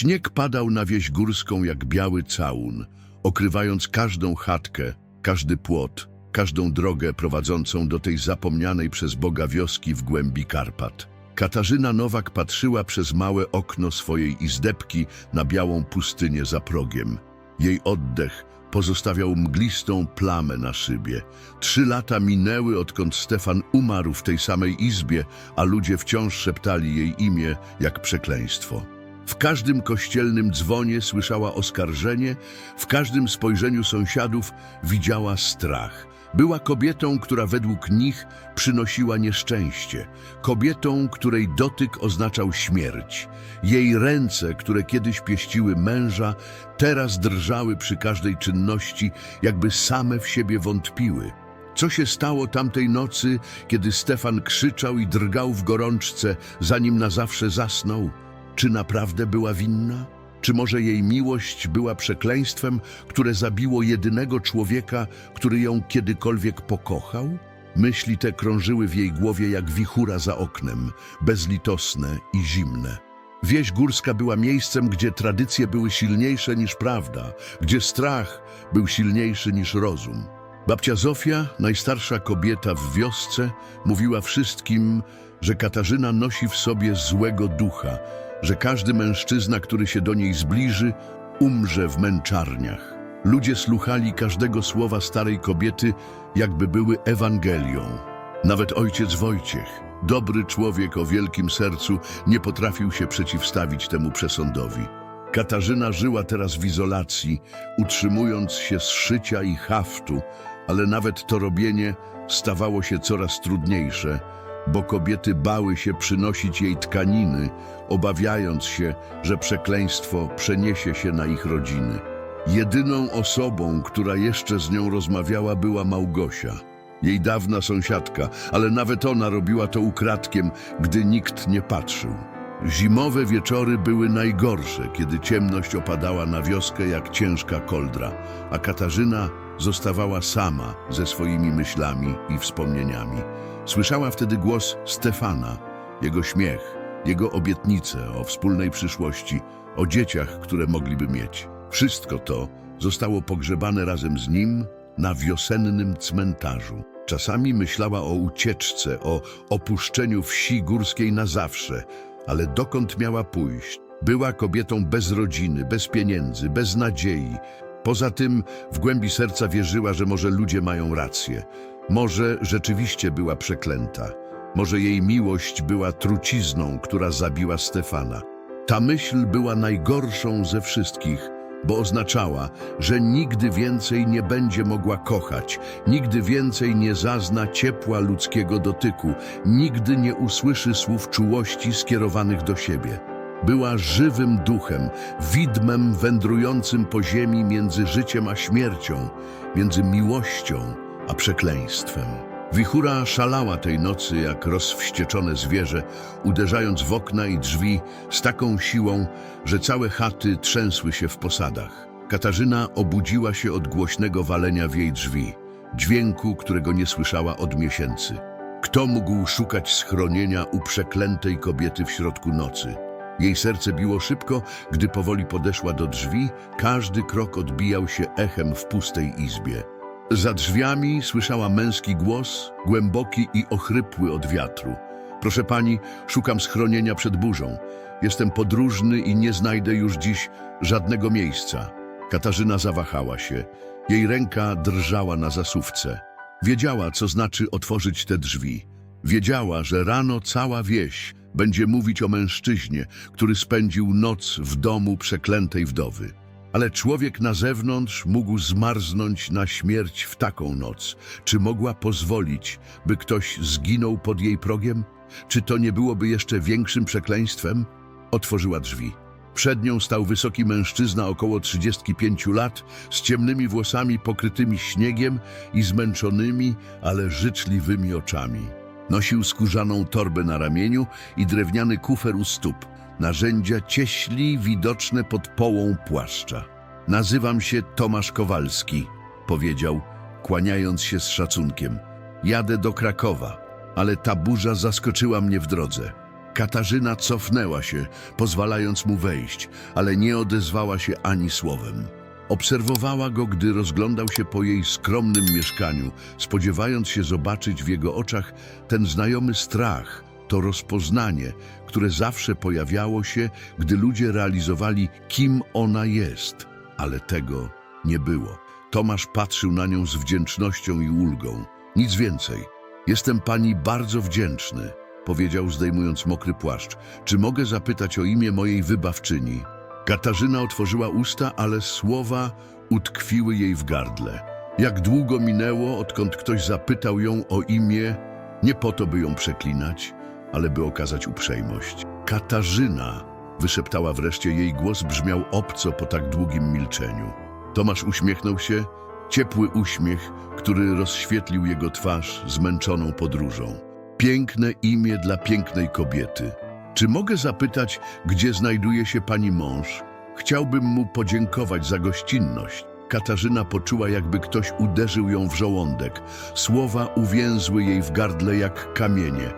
Śnieg padał na wieś górską jak biały całun, okrywając każdą chatkę, każdy płot, każdą drogę prowadzącą do tej zapomnianej przez Boga wioski w głębi Karpat. Katarzyna Nowak patrzyła przez małe okno swojej izdebki na białą pustynię za progiem. Jej oddech pozostawiał mglistą plamę na szybie. Trzy lata minęły, odkąd Stefan umarł w tej samej izbie, a ludzie wciąż szeptali jej imię jak przekleństwo. W każdym kościelnym dzwonie słyszała oskarżenie, w każdym spojrzeniu sąsiadów widziała strach. Była kobietą, która według nich przynosiła nieszczęście, kobietą, której dotyk oznaczał śmierć. Jej ręce, które kiedyś pieściły męża, teraz drżały przy każdej czynności, jakby same w siebie wątpiły. Co się stało tamtej nocy, kiedy Stefan krzyczał i drgał w gorączce, zanim na zawsze zasnął? Czy naprawdę była winna? Czy może jej miłość była przekleństwem, które zabiło jedynego człowieka, który ją kiedykolwiek pokochał? Myśli te krążyły w jej głowie jak wichura za oknem, bezlitosne i zimne. Wieś górska była miejscem, gdzie tradycje były silniejsze niż prawda, gdzie strach był silniejszy niż rozum. Babcia Zofia, najstarsza kobieta w wiosce, mówiła wszystkim, że Katarzyna nosi w sobie złego ducha, że każdy mężczyzna, który się do niej zbliży, umrze w męczarniach. Ludzie słuchali każdego słowa starej kobiety, jakby były Ewangelią. Nawet ojciec Wojciech, dobry człowiek o wielkim sercu, nie potrafił się przeciwstawić temu przesądowi. Katarzyna żyła teraz w izolacji, utrzymując się z szycia i haftu, ale nawet to robienie stawało się coraz trudniejsze, bo kobiety bały się przynosić jej tkaniny, obawiając się, że przekleństwo przeniesie się na ich rodziny. Jedyną osobą, która jeszcze z nią rozmawiała, była Małgosia, jej dawna sąsiadka, ale nawet ona robiła to ukradkiem, gdy nikt nie patrzył. Zimowe wieczory były najgorsze, kiedy ciemność opadała na wioskę jak ciężka koldra, a Katarzyna zostawała sama ze swoimi myślami i wspomnieniami. Słyszała wtedy głos Stefana, jego śmiech, jego obietnice o wspólnej przyszłości, o dzieciach, które mogliby mieć. Wszystko to zostało pogrzebane razem z nim na wiosennym cmentarzu. Czasami myślała o ucieczce, o opuszczeniu wsi górskiej na zawsze, ale dokąd miała pójść? Była kobietą bez rodziny, bez pieniędzy, bez nadziei. Poza tym w głębi serca wierzyła, że może ludzie mają rację. Może rzeczywiście była przeklęta. Może jej miłość była trucizną, która zabiła Stefana. Ta myśl była najgorszą ze wszystkich, bo oznaczała, że nigdy więcej nie będzie mogła kochać, nigdy więcej nie zazna ciepła ludzkiego dotyku, nigdy nie usłyszy słów czułości skierowanych do siebie. Była żywym duchem, widmem wędrującym po ziemi między życiem a śmiercią, między miłością a przekleństwem. Wichura szalała tej nocy jak rozwścieczone zwierzę, uderzając w okna i drzwi z taką siłą, że całe chaty trzęsły się w posadach. Katarzyna obudziła się od głośnego walenia w jej drzwi, dźwięku, którego nie słyszała od miesięcy. Kto mógł szukać schronienia u przeklętej kobiety w środku nocy? Jej serce biło szybko, gdy powoli podeszła do drzwi, każdy krok odbijał się echem w pustej izbie. Za drzwiami słyszała męski głos, głęboki i ochrypły od wiatru. Proszę pani, szukam schronienia przed burzą. Jestem podróżny i nie znajdę już dziś żadnego miejsca. Katarzyna zawahała się. Jej ręka drżała na zasuwce. Wiedziała, co znaczy otworzyć te drzwi. Wiedziała, że rano cała wieś będzie mówić o mężczyźnie, który spędził noc w domu przeklętej wdowy. Ale człowiek na zewnątrz mógł zmarznąć na śmierć w taką noc. Czy mogła pozwolić, by ktoś zginął pod jej progiem? Czy to nie byłoby jeszcze większym przekleństwem? Otworzyła drzwi. Przed nią stał wysoki mężczyzna około 35 lat, z ciemnymi włosami pokrytymi śniegiem i zmęczonymi, ale życzliwymi oczami. Nosił skórzaną torbę na ramieniu i drewniany kufer u stóp, narzędzia cieśli widoczne pod połą płaszcza. Nazywam się Tomasz Kowalski, powiedział, kłaniając się z szacunkiem. Jadę do Krakowa, ale ta burza zaskoczyła mnie w drodze. Katarzyna cofnęła się, pozwalając mu wejść, ale nie odezwała się ani słowem. Obserwowała go, gdy rozglądał się po jej skromnym mieszkaniu, spodziewając się zobaczyć w jego oczach ten znajomy strach, to rozpoznanie, które zawsze pojawiało się, gdy ludzie realizowali, kim ona jest. Ale tego nie było. Tomasz patrzył na nią z wdzięcznością i ulgą. Nic więcej. Jestem pani bardzo wdzięczny, powiedział zdejmując mokry płaszcz. Czy mogę zapytać o imię mojej wybawczyni? Katarzyna otworzyła usta, ale słowa utkwiły jej w gardle. Jak długo minęło, odkąd ktoś zapytał ją o imię, nie po to, by ją przeklinać, ale by okazać uprzejmość. Katarzyna, wyszeptała wreszcie, jej głos brzmiał obco po tak długim milczeniu. Tomasz uśmiechnął się, ciepły uśmiech, który rozświetlił jego twarz zmęczoną podróżą. Piękne imię dla pięknej kobiety. Czy mogę zapytać, gdzie znajduje się pani mąż? Chciałbym mu podziękować za gościnność. Katarzyna poczuła, jakby ktoś uderzył ją w żołądek. Słowa uwięzły jej w gardle jak kamienie.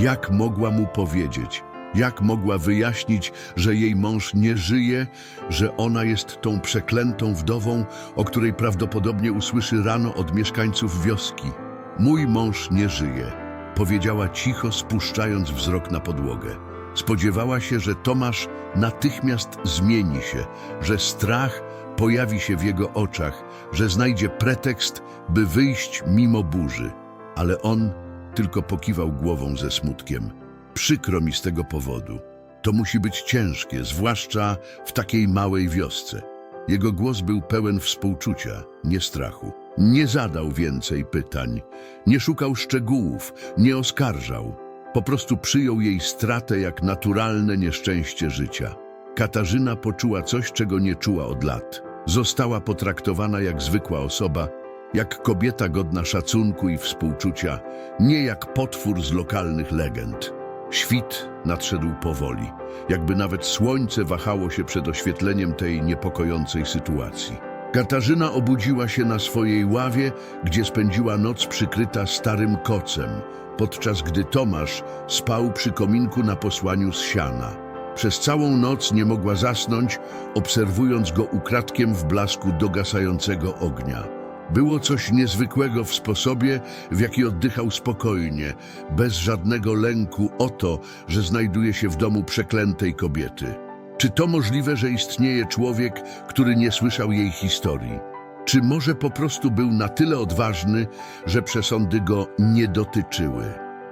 Jak mogła mu powiedzieć? Jak mogła wyjaśnić, że jej mąż nie żyje, że ona jest tą przeklętą wdową, o której prawdopodobnie usłyszy rano od mieszkańców wioski? Mój mąż nie żyje, powiedziała cicho, spuszczając wzrok na podłogę. Spodziewała się, że Tomasz natychmiast zmieni się, że strach pojawi się w jego oczach, że znajdzie pretekst, by wyjść mimo burzy. Ale on tylko pokiwał głową ze smutkiem. Przykro mi z tego powodu. To musi być ciężkie, zwłaszcza w takiej małej wiosce. Jego głos był pełen współczucia, nie strachu. Nie zadał więcej pytań, nie szukał szczegółów, nie oskarżał. Po prostu przyjął jej stratę jak naturalne nieszczęście życia. Katarzyna poczuła coś, czego nie czuła od lat. Została potraktowana jak zwykła osoba, jak kobieta godna szacunku i współczucia, nie jak potwór z lokalnych legend. Świt nadszedł powoli, jakby nawet słońce wahało się przed oświetleniem tej niepokojącej sytuacji. Katarzyna obudziła się na swojej ławie, gdzie spędziła noc przykryta starym kocem, podczas gdy Tomasz spał przy kominku na posłaniu z siana. Przez całą noc nie mogła zasnąć, obserwując go ukradkiem w blasku dogasającego ognia. Było coś niezwykłego w sposobie, w jaki oddychał spokojnie, bez żadnego lęku o to, że znajduje się w domu przeklętej kobiety. Czy to możliwe, że istnieje człowiek, który nie słyszał jej historii? Czy może po prostu był na tyle odważny, że przesądy go nie dotyczyły?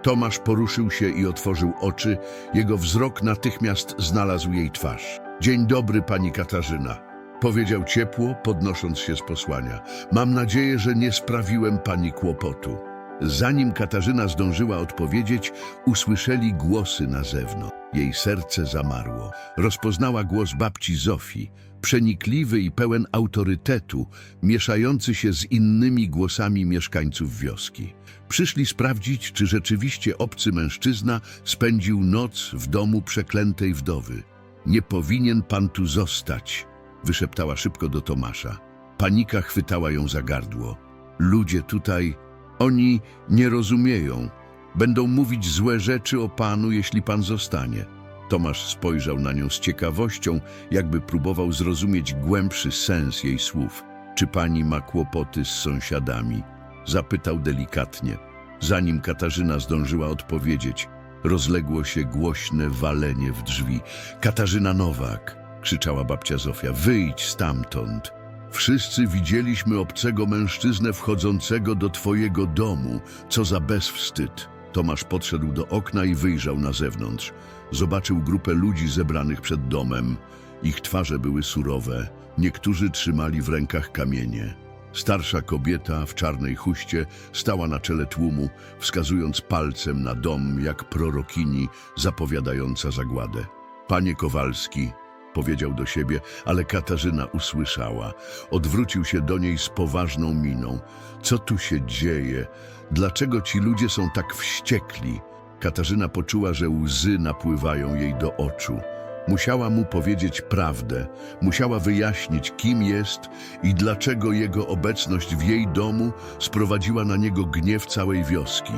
Tomasz poruszył się i otworzył oczy. Jego wzrok natychmiast znalazł jej twarz. Dzień dobry, pani Katarzyna. Powiedział ciepło, podnosząc się z posłania. Mam nadzieję, że nie sprawiłem pani kłopotu. Zanim Katarzyna zdążyła odpowiedzieć, usłyszeli głosy na zewnątrz. Jej serce zamarło. Rozpoznała głos babci Zofii, przenikliwy i pełen autorytetu, mieszający się z innymi głosami mieszkańców wioski. Przyszli sprawdzić, czy rzeczywiście obcy mężczyzna spędził noc w domu przeklętej wdowy. Nie powinien pan tu zostać, wyszeptała szybko do Tomasza. Panika chwytała ją za gardło. Ludzie tutaj, oni nie rozumieją. Będą mówić złe rzeczy o panu, jeśli pan zostanie. Tomasz spojrzał na nią z ciekawością, jakby próbował zrozumieć głębszy sens jej słów. Czy pani ma kłopoty z sąsiadami? Zapytał delikatnie. Zanim Katarzyna zdążyła odpowiedzieć, rozległo się głośne walenie w drzwi. Katarzyna Nowak, krzyczała babcia Zofia, wyjdź stamtąd. Wszyscy widzieliśmy obcego mężczyznę wchodzącego do twojego domu. Co za bezwstyd. Tomasz podszedł do okna i wyjrzał na zewnątrz. Zobaczył grupę ludzi zebranych przed domem. Ich twarze były surowe. Niektórzy trzymali w rękach kamienie. Starsza kobieta w czarnej chuście stała na czele tłumu, wskazując palcem na dom jak prorokini zapowiadająca zagładę. Panie Kowalski, powiedział do siebie, ale Katarzyna usłyszała. Odwrócił się do niej z poważną miną. Co tu się dzieje? Dlaczego ci ludzie są tak wściekli? Katarzyna poczuła, że łzy napływają jej do oczu. Musiała mu powiedzieć prawdę, musiała wyjaśnić, kim jest i dlaczego jego obecność w jej domu sprowadziła na niego gniew całej wioski.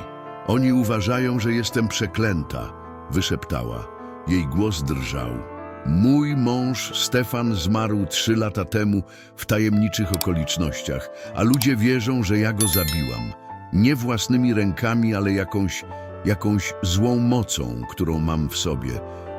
Oni uważają, że jestem przeklęta, wyszeptała. Jej głos drżał. Mój mąż Stefan zmarł trzy lata temu w tajemniczych okolicznościach, a ludzie wierzą, że ja go zabiłam. Nie własnymi rękami, ale jakąś, jakąś złą mocą, którą mam w sobie.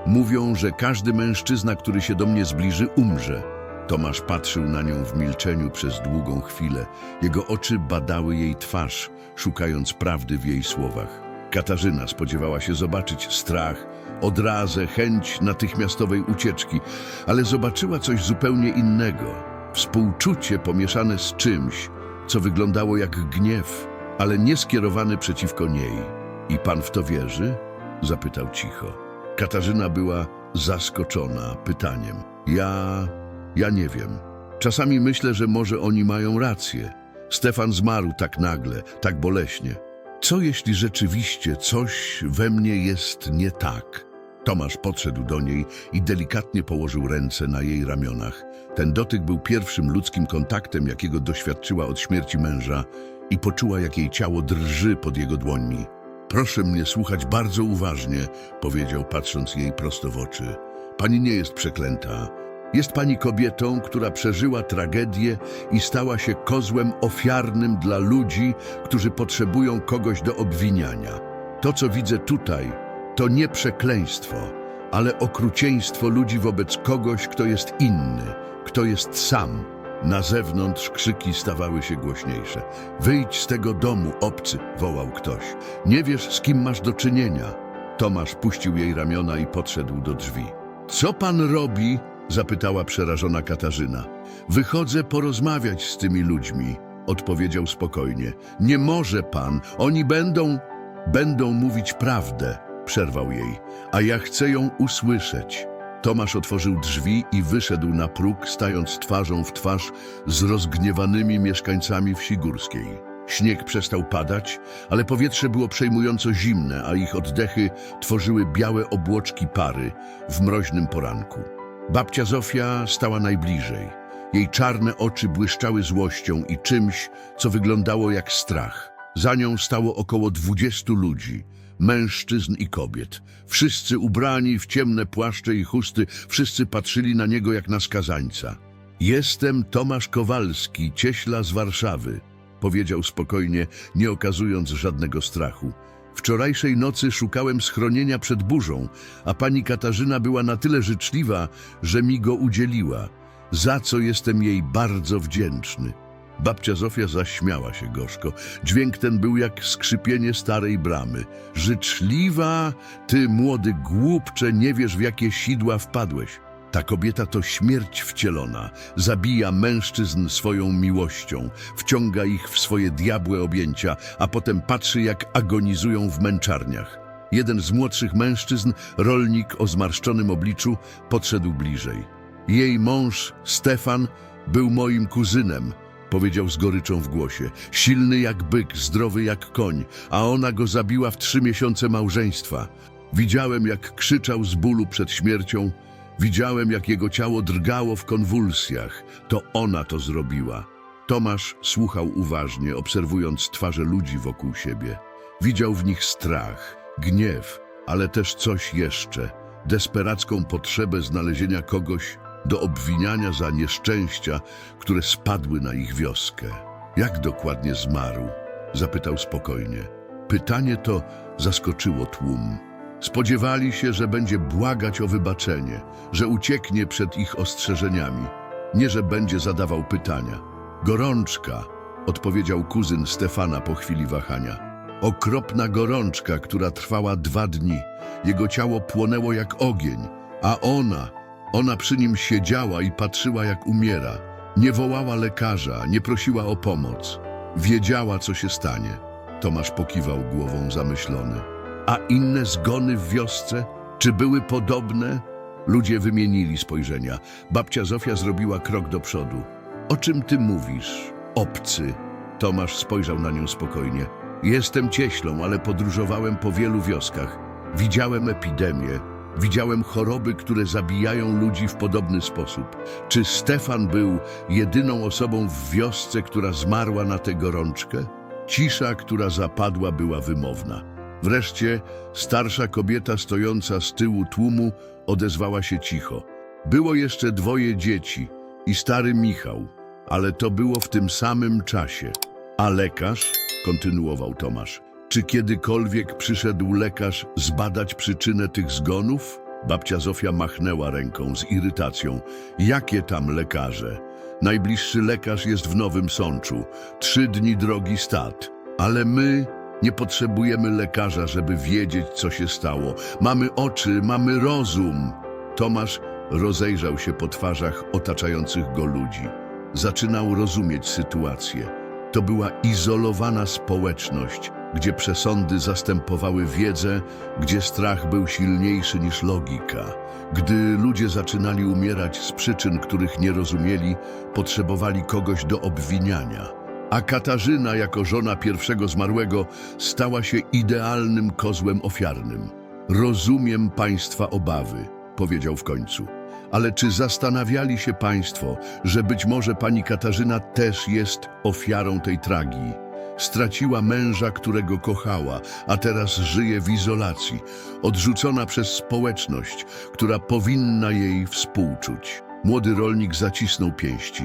Mówią, że każdy mężczyzna, który się do mnie zbliży, umrze. Tomasz patrzył na nią w milczeniu przez długą chwilę. Jego oczy badały jej twarz, szukając prawdy w jej słowach. Katarzyna spodziewała się zobaczyć strach, odrazę, chęć natychmiastowej ucieczki, ale zobaczyła coś zupełnie innego. Współczucie pomieszane z czymś, co wyglądało jak gniew, ale nie skierowany przeciwko niej. I pan w to wierzy? Zapytał cicho. Katarzyna była zaskoczona pytaniem. Ja... ja nie wiem. Czasami myślę, że może oni mają rację. Stefan zmarł tak nagle, tak boleśnie. Co jeśli rzeczywiście coś we mnie jest nie tak? Tomasz podszedł do niej i delikatnie położył ręce na jej ramionach. Ten dotyk był pierwszym ludzkim kontaktem, jakiego doświadczyła od śmierci męża i poczuła, jak jej ciało drży pod jego dłońmi. Proszę mnie słuchać bardzo uważnie, powiedział, patrząc jej prosto w oczy. Pani nie jest przeklęta. Jest pani kobietą, która przeżyła tragedię i stała się kozłem ofiarnym dla ludzi, którzy potrzebują kogoś do obwiniania. To, co widzę tutaj, to nie przekleństwo, ale okrucieństwo ludzi wobec kogoś, kto jest inny, kto jest sam. Na zewnątrz krzyki stawały się głośniejsze. Wyjdź z tego domu, obcy, wołał ktoś. Nie wiesz, z kim masz do czynienia. Tomasz puścił jej ramiona i podszedł do drzwi. Co pan robi? Zapytała przerażona Katarzyna. Wychodzę porozmawiać z tymi ludźmi, odpowiedział spokojnie. Nie może pan, oni będą, będą mówić prawdę, przerwał jej, a ja chcę ją usłyszeć. Tomasz otworzył drzwi i wyszedł na próg, stając twarzą w twarz z rozgniewanymi mieszkańcami wsi górskiej. Śnieg przestał padać, ale powietrze było przejmująco zimne, a ich oddechy tworzyły białe obłoczki pary w mroźnym poranku. Babcia Zofia stała najbliżej. Jej czarne oczy błyszczały złością i czymś, co wyglądało jak strach. Za nią stało około dwudziestu ludzi, mężczyzn i kobiet. Wszyscy ubrani w ciemne płaszcze i chusty, wszyscy patrzyli na niego jak na skazańca. Jestem Tomasz Kowalski, cieśla z Warszawy, powiedział spokojnie, nie okazując żadnego strachu. Wczorajszej nocy szukałem schronienia przed burzą, a pani Katarzyna była na tyle życzliwa, że mi go udzieliła, za co jestem jej bardzo wdzięczny. Babcia Zofia zaśmiała się gorzko. Dźwięk ten był jak skrzypienie starej bramy. Życzliwa, ty młody głupcze, nie wiesz w jakie sidła wpadłeś. Ta kobieta to śmierć wcielona. Zabija mężczyzn swoją miłością, wciąga ich w swoje diabłe objęcia, a potem patrzy, jak agonizują w męczarniach. Jeden z młodszych mężczyzn, rolnik o zmarszczonym obliczu, podszedł bliżej. Jej mąż, Stefan, był moim kuzynem, powiedział z goryczą w głosie. Silny jak byk, zdrowy jak koń, a ona go zabiła w trzy miesiące małżeństwa. Widziałem, jak krzyczał z bólu przed śmiercią, Widziałem, jak jego ciało drgało w konwulsjach. To ona to zrobiła. Tomasz słuchał uważnie, obserwując twarze ludzi wokół siebie. Widział w nich strach, gniew, ale też coś jeszcze. Desperacką potrzebę znalezienia kogoś do obwiniania za nieszczęścia, które spadły na ich wioskę. Jak dokładnie zmarł? Zapytał spokojnie. Pytanie to zaskoczyło tłum. Spodziewali się, że będzie błagać o wybaczenie, że ucieknie przed ich ostrzeżeniami, nie że będzie zadawał pytania. Gorączka, odpowiedział kuzyn Stefana po chwili wahania. Okropna gorączka, która trwała dwa dni. Jego ciało płonęło jak ogień, a ona, ona przy nim siedziała i patrzyła jak umiera. Nie wołała lekarza, nie prosiła o pomoc. Wiedziała, co się stanie. Tomasz pokiwał głową zamyślony. A inne zgony w wiosce? Czy były podobne? Ludzie wymienili spojrzenia. Babcia Zofia zrobiła krok do przodu. O czym ty mówisz, obcy? Tomasz spojrzał na nią spokojnie. Jestem cieślą, ale podróżowałem po wielu wioskach. Widziałem epidemię, widziałem choroby, które zabijają ludzi w podobny sposób. Czy Stefan był jedyną osobą w wiosce, która zmarła na tę gorączkę? Cisza, która zapadła, była wymowna. Wreszcie starsza kobieta stojąca z tyłu tłumu odezwała się cicho. Było jeszcze dwoje dzieci i stary Michał, ale to było w tym samym czasie. A lekarz? kontynuował Tomasz. Czy kiedykolwiek przyszedł lekarz zbadać przyczynę tych zgonów? Babcia Zofia machnęła ręką z irytacją. Jakie tam lekarze? Najbliższy lekarz jest w Nowym Sączu. Trzy dni drogi stad. Ale my nie potrzebujemy lekarza, żeby wiedzieć, co się stało. Mamy oczy, mamy rozum. Tomasz rozejrzał się po twarzach otaczających go ludzi. Zaczynał rozumieć sytuację. To była izolowana społeczność, gdzie przesądy zastępowały wiedzę, gdzie strach był silniejszy niż logika. Gdy ludzie zaczynali umierać z przyczyn, których nie rozumieli, potrzebowali kogoś do obwiniania. A Katarzyna, jako żona pierwszego zmarłego, stała się idealnym kozłem ofiarnym. Rozumiem państwa obawy, powiedział w końcu. Ale czy zastanawiali się państwo, że być może pani Katarzyna też jest ofiarą tej tragii? Straciła męża, którego kochała, a teraz żyje w izolacji, odrzucona przez społeczność, która powinna jej współczuć. Młody rolnik zacisnął pięści.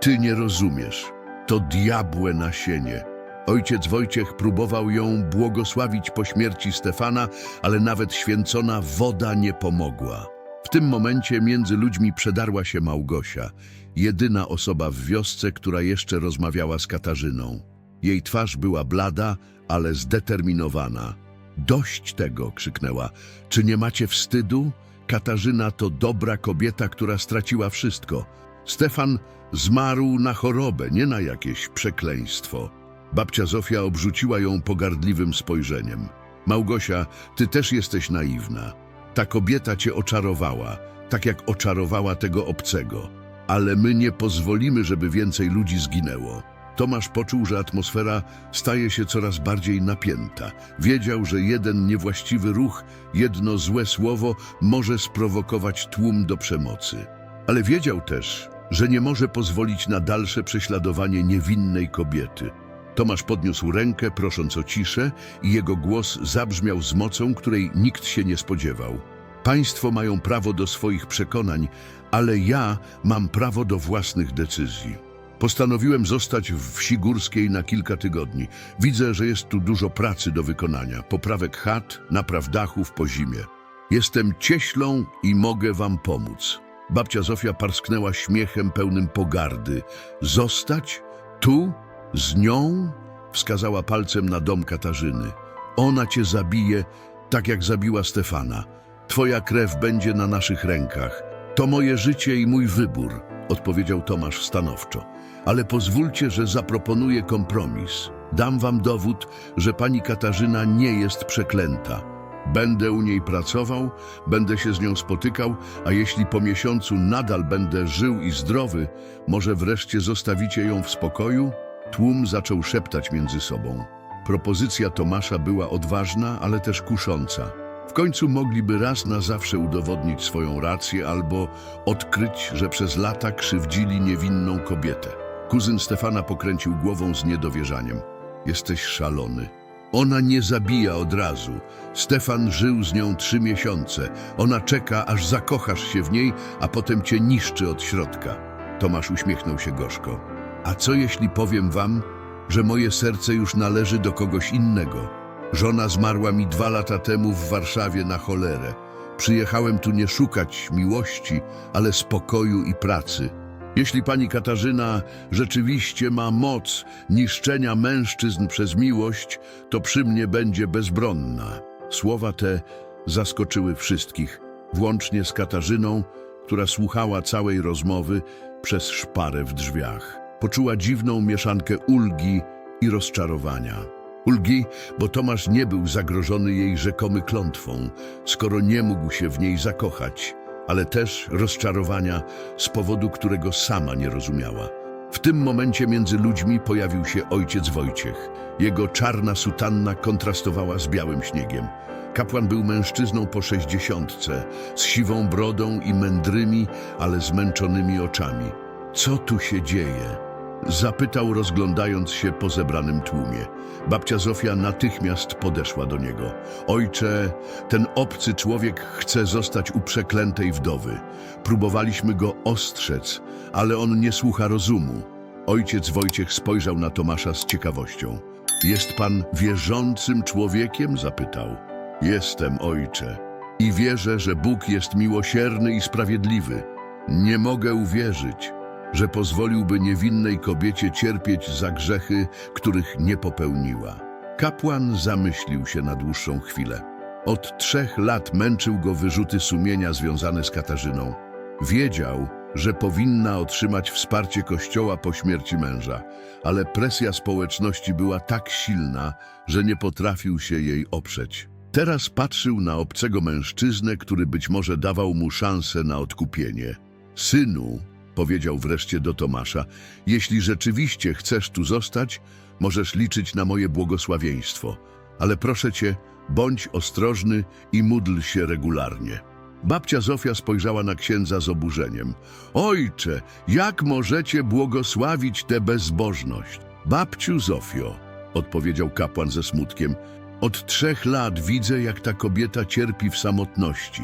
Ty nie rozumiesz. To diabłe nasienie. Ojciec Wojciech próbował ją błogosławić po śmierci Stefana, ale nawet święcona woda nie pomogła. W tym momencie między ludźmi przedarła się Małgosia, jedyna osoba w wiosce, która jeszcze rozmawiała z Katarzyną. Jej twarz była blada, ale zdeterminowana. Dość tego, krzyknęła. Czy nie macie wstydu? Katarzyna to dobra kobieta, która straciła wszystko. Stefan zmarł na chorobę, nie na jakieś przekleństwo. Babcia Zofia obrzuciła ją pogardliwym spojrzeniem. Małgosia, ty też jesteś naiwna. Ta kobieta cię oczarowała, tak jak oczarowała tego obcego. Ale my nie pozwolimy, żeby więcej ludzi zginęło. Tomasz poczuł, że atmosfera staje się coraz bardziej napięta. Wiedział, że jeden niewłaściwy ruch, jedno złe słowo może sprowokować tłum do przemocy. Ale wiedział też, że nie może pozwolić na dalsze prześladowanie niewinnej kobiety. Tomasz podniósł rękę, prosząc o ciszę, i jego głos zabrzmiał z mocą, której nikt się nie spodziewał. Państwo mają prawo do swoich przekonań, ale ja mam prawo do własnych decyzji. Postanowiłem zostać w wsi górskiej na kilka tygodni. Widzę, że jest tu dużo pracy do wykonania. Poprawek chat, napraw dachów po zimie. Jestem cieślą i mogę wam pomóc. Babcia Zofia parsknęła śmiechem pełnym pogardy. Zostać? Tu? Z nią? Wskazała palcem na dom Katarzyny. Ona cię zabije, tak jak zabiła Stefana. Twoja krew będzie na naszych rękach. To moje życie i mój wybór, odpowiedział Tomasz stanowczo. Ale pozwólcie, że zaproponuję kompromis. Dam wam dowód, że pani Katarzyna nie jest przeklęta. Będę u niej pracował, będę się z nią spotykał, a jeśli po miesiącu nadal będę żył i zdrowy, może wreszcie zostawicie ją w spokoju? Tłum zaczął szeptać między sobą. Propozycja Tomasza była odważna, ale też kusząca. W końcu mogliby raz na zawsze udowodnić swoją rację albo odkryć, że przez lata krzywdzili niewinną kobietę. Kuzyn Stefana pokręcił głową z niedowierzaniem. Jesteś szalony. Ona nie zabija od razu. Stefan żył z nią trzy miesiące. Ona czeka, aż zakochasz się w niej, a potem cię niszczy od środka. Tomasz uśmiechnął się gorzko. A co jeśli powiem wam, że moje serce już należy do kogoś innego? Żona zmarła mi dwa lata temu w Warszawie na cholerę. Przyjechałem tu nie szukać miłości, ale spokoju i pracy. Jeśli pani Katarzyna rzeczywiście ma moc niszczenia mężczyzn przez miłość, to przy mnie będzie bezbronna. Słowa te zaskoczyły wszystkich, włącznie z Katarzyną, która słuchała całej rozmowy przez szparę w drzwiach. Poczuła dziwną mieszankę ulgi i rozczarowania. Ulgi, bo Tomasz nie był zagrożony jej rzekomy klątwą, skoro nie mógł się w niej zakochać, ale też rozczarowania, z powodu którego sama nie rozumiała. W tym momencie między ludźmi pojawił się ojciec Wojciech. Jego czarna sutanna kontrastowała z białym śniegiem. Kapłan był mężczyzną po sześćdziesiątce, z siwą brodą i mędrymi, ale zmęczonymi oczami. Co tu się dzieje? Zapytał, rozglądając się po zebranym tłumie. Babcia Zofia natychmiast podeszła do niego. Ojcze, ten obcy człowiek chce zostać u przeklętej wdowy. Próbowaliśmy go ostrzec, ale on nie słucha rozumu. Ojciec Wojciech spojrzał na Tomasza z ciekawością. Jest pan wierzącym człowiekiem? zapytał. Jestem, ojcze. I wierzę, że Bóg jest miłosierny i sprawiedliwy. Nie mogę uwierzyć, że pozwoliłby niewinnej kobiecie cierpieć za grzechy, których nie popełniła. Kapłan zamyślił się na dłuższą chwilę. Od trzech lat męczył go wyrzuty sumienia związane z Katarzyną. Wiedział, że powinna otrzymać wsparcie Kościoła po śmierci męża, ale presja społeczności była tak silna, że nie potrafił się jej oprzeć. Teraz patrzył na obcego mężczyznę, który być może dawał mu szansę na odkupienie. Synu, powiedział wreszcie do Tomasza, jeśli rzeczywiście chcesz tu zostać, możesz liczyć na moje błogosławieństwo, ale proszę cię, bądź ostrożny i módl się regularnie. Babcia Zofia spojrzała na księdza z oburzeniem. Ojcze, jak możecie błogosławić tę bezbożność? Babciu Zofio, odpowiedział kapłan ze smutkiem, od trzech lat widzę, jak ta kobieta cierpi w samotności.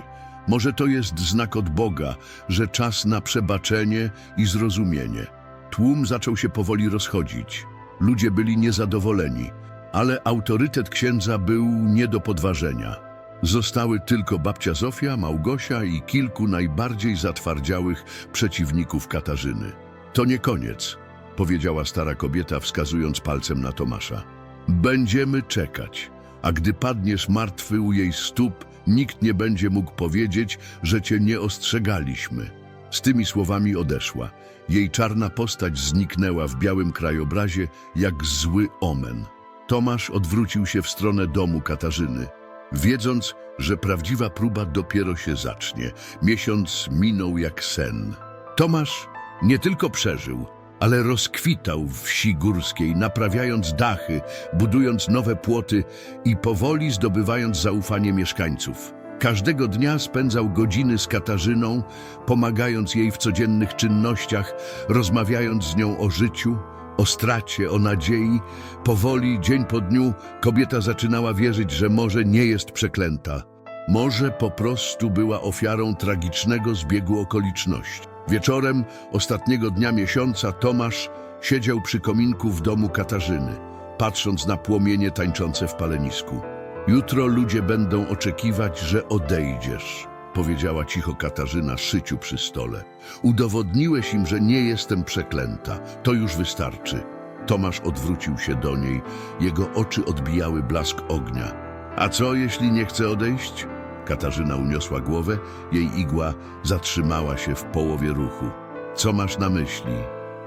Może to jest znak od Boga, że czas na przebaczenie i zrozumienie. Tłum zaczął się powoli rozchodzić. Ludzie byli niezadowoleni, ale autorytet księdza był nie do podważenia. Zostały tylko babcia Zofia, Małgosia i kilku najbardziej zatwardziałych przeciwników Katarzyny. To nie koniec, powiedziała stara kobieta, wskazując palcem na Tomasza. Będziemy czekać, a gdy padniesz martwy u jej stóp, nikt nie będzie mógł powiedzieć, że cię nie ostrzegaliśmy. Z tymi słowami odeszła. Jej czarna postać zniknęła w białym krajobrazie jak zły omen. Tomasz odwrócił się w stronę domu Katarzyny, wiedząc, że prawdziwa próba dopiero się zacznie. Miesiąc minął jak sen. Tomasz nie tylko przeżył, ale rozkwitał w wsi górskiej, naprawiając dachy, budując nowe płoty i powoli zdobywając zaufanie mieszkańców. Każdego dnia spędzał godziny z Katarzyną, pomagając jej w codziennych czynnościach, rozmawiając z nią o życiu, o stracie, o nadziei. Powoli, dzień po dniu, kobieta zaczynała wierzyć, że może nie jest przeklęta. Może po prostu była ofiarą tragicznego zbiegu okoliczności. Wieczorem ostatniego dnia miesiąca Tomasz siedział przy kominku w domu Katarzyny, patrząc na płomienie tańczące w palenisku. Jutro ludzie będą oczekiwać, że odejdziesz, powiedziała cicho Katarzyna szyciu przy stole. Udowodniłeś im, że nie jestem przeklęta. To już wystarczy. Tomasz odwrócił się do niej. Jego oczy odbijały blask ognia. A co, jeśli nie chce odejść? Katarzyna uniosła głowę, jej igła zatrzymała się w połowie ruchu. Co masz na myśli?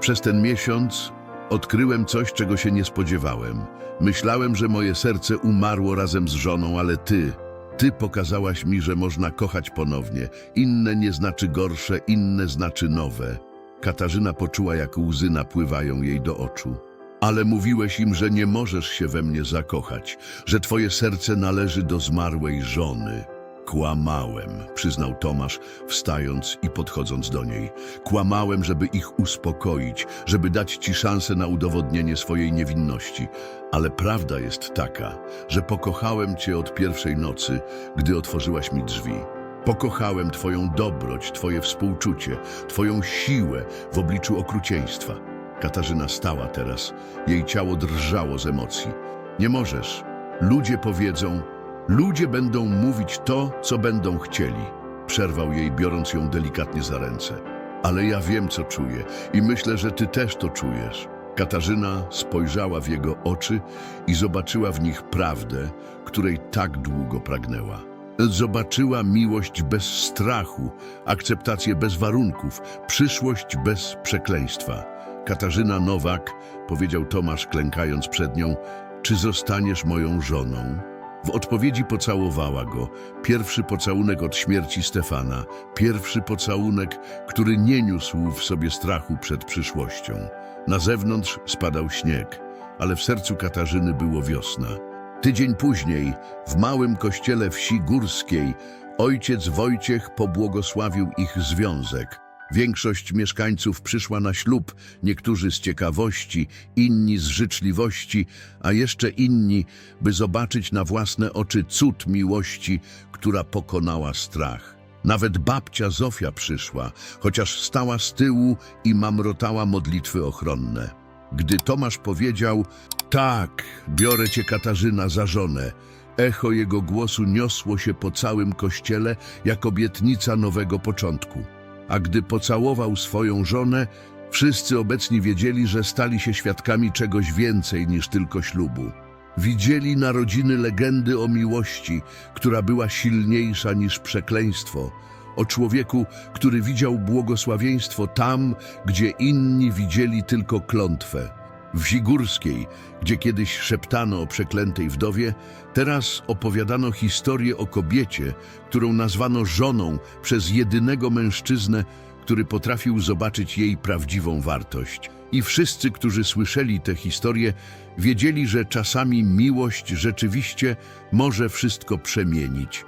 Przez ten miesiąc odkryłem coś, czego się nie spodziewałem. Myślałem, że moje serce umarło razem z żoną, ale ty, ty pokazałaś mi, że można kochać ponownie. Inne nie znaczy gorsze, inne znaczy nowe. Katarzyna poczuła, jak łzy napływają jej do oczu. Ale mówiłeś im, że nie możesz się we mnie zakochać, że twoje serce należy do zmarłej żony. Kłamałem, przyznał Tomasz, wstając i podchodząc do niej. Kłamałem, żeby ich uspokoić, żeby dać ci szansę na udowodnienie swojej niewinności. Ale prawda jest taka, że pokochałem cię od pierwszej nocy, gdy otworzyłaś mi drzwi. Pokochałem twoją dobroć, twoje współczucie, twoją siłę w obliczu okrucieństwa. Katarzyna stała teraz, jej ciało drżało z emocji. Nie możesz. Ludzie powiedzą, Ludzie będą mówić to, co będą chcieli. Przerwał jej, biorąc ją delikatnie za ręce. Ale ja wiem, co czuję i myślę, że ty też to czujesz. Katarzyna spojrzała w jego oczy i zobaczyła w nich prawdę, której tak długo pragnęła. Zobaczyła miłość bez strachu, akceptację bez warunków, przyszłość bez przekleństwa. Katarzyna Nowak, powiedział Tomasz, klękając przed nią, czy zostaniesz moją żoną? W odpowiedzi pocałowała go. Pierwszy pocałunek od śmierci Stefana. Pierwszy pocałunek, który nie niósł w sobie strachu przed przyszłością. Na zewnątrz spadał śnieg, ale w sercu Katarzyny było wiosna. Tydzień później, w małym kościele wsi górskiej, ojciec Wojciech pobłogosławił ich związek. Większość mieszkańców przyszła na ślub, niektórzy z ciekawości, inni z życzliwości, a jeszcze inni, by zobaczyć na własne oczy cud miłości, która pokonała strach. Nawet babcia Zofia przyszła, chociaż stała z tyłu i mamrotała modlitwy ochronne. Gdy Tomasz powiedział, tak, biorę cię Katarzyna za żonę, echo jego głosu niosło się po całym kościele jak obietnica nowego początku. A gdy pocałował swoją żonę, wszyscy obecni wiedzieli, że stali się świadkami czegoś więcej niż tylko ślubu. Widzieli narodziny legendy o miłości, która była silniejsza niż przekleństwo, o człowieku, który widział błogosławieństwo tam, gdzie inni widzieli tylko klątwę. W Zigórskiej, gdzie kiedyś szeptano o przeklętej wdowie, teraz opowiadano historię o kobiecie, którą nazwano żoną przez jedynego mężczyznę, który potrafił zobaczyć jej prawdziwą wartość. I wszyscy, którzy słyszeli tę historię, wiedzieli, że czasami miłość rzeczywiście może wszystko przemienić.